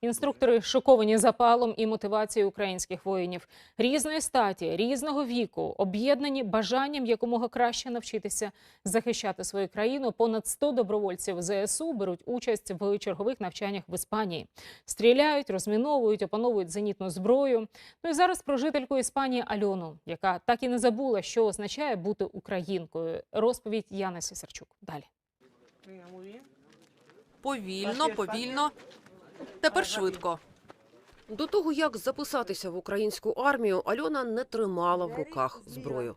Інструктори шоковані запалом і мотивацією українських воїнів різної статі, різного віку, об'єднані бажанням якомога краще навчитися захищати свою країну. Понад 100 добровольців ЗСУ беруть участь в чергових навчаннях в Іспанії. Стріляють, розміновують, опановують зенітну зброю. Ну і зараз про жительку Іспанії Альону, яка так і не забула, що означає бути українкою. Розповідь Яни Сісарчук. Далі. Повільно, повільно. Тепер швидко. До того, як записатися в українську армію, Альона не тримала в руках зброю.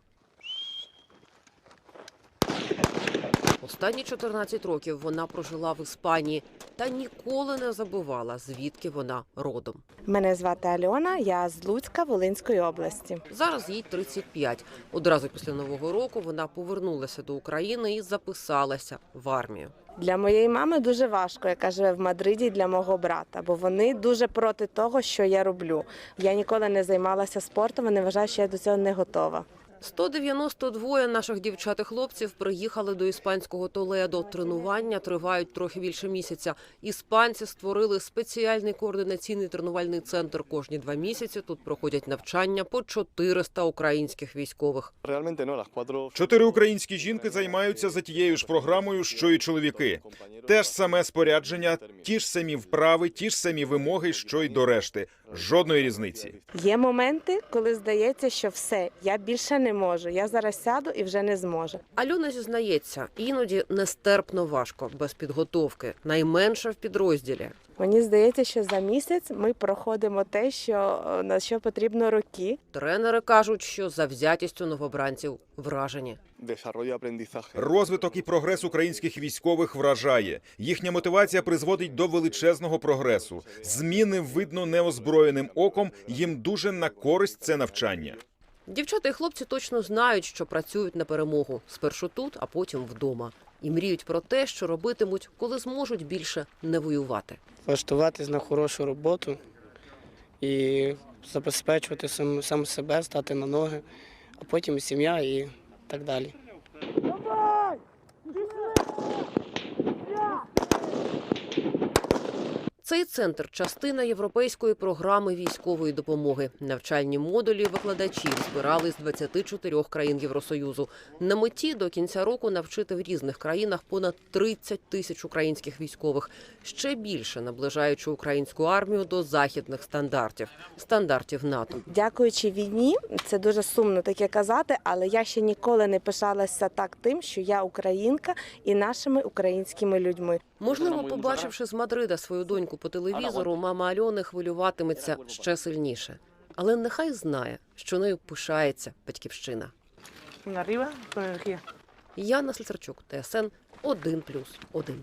Останні 14 років вона прожила в Іспанії та ніколи не забувала, звідки вона родом. Мене звати Альона, я з Луцька Волинської області. Зараз їй 35. Одразу після нового року вона повернулася до України і записалася в армію. Для моєї мами дуже важко, яка живе в Мадриді, для мого брата, бо вони дуже проти того, що я роблю. Я ніколи не займалася спортом, вони вважають, що я до цього не готова. 192 наших дівчат і хлопців приїхали до іспанського Толедо. Тренування тривають трохи більше місяця. Іспанці створили спеціальний координаційний тренувальний центр. Кожні два місяці тут проходять навчання по 400 українських військових. Cuatro. Чотири українські жінки займаються за тією ж програмою, що і чоловіки. Те ж саме спорядження, ті ж самі вправи, ті ж самі вимоги, що й до решти. Жодної різниці. Є моменти, коли здається, що все, я більше не можу. Я зараз сяду і вже не зможу. Альона зізнається, іноді нестерпно важко без підготовки, найменше в підрозділі. Мені здається, що за місяць ми проходимо те, що е, на що потрібно роки. Тренери кажуть, що завзятістю новобранців вражені. Розвиток і прогрес українських військових вражає. Їхня мотивація призводить до величезного прогресу. Зміни видно неозброєним оком. Їм дуже на користь це навчання. Дівчата і хлопці точно знають, що працюють на перемогу спершу тут, а потім вдома, і мріють про те, що робитимуть, коли зможуть більше не воювати. влаштуватись на хорошу роботу і забезпечувати сам, сам себе, стати на ноги, а потім сім'я і так далі. Цей центр частина європейської програми військової допомоги. Навчальні модулі викладачів збирали з 24 країн Євросоюзу. На меті до кінця року навчити в різних країнах понад 30 тисяч українських військових, ще більше наближаючи українську армію до західних стандартів стандартів НАТО. Дякуючи війні, це дуже сумно таке казати, але я ще ніколи не пишалася так тим, що я українка і нашими українськими людьми. Можливо, побачивши з Мадрида свою доньку по телевізору, мама Альони хвилюватиметься ще сильніше. Але нехай знає, що нею пишається батьківщина. Con energía. Яна Слісарчук, ТСН 1+,1.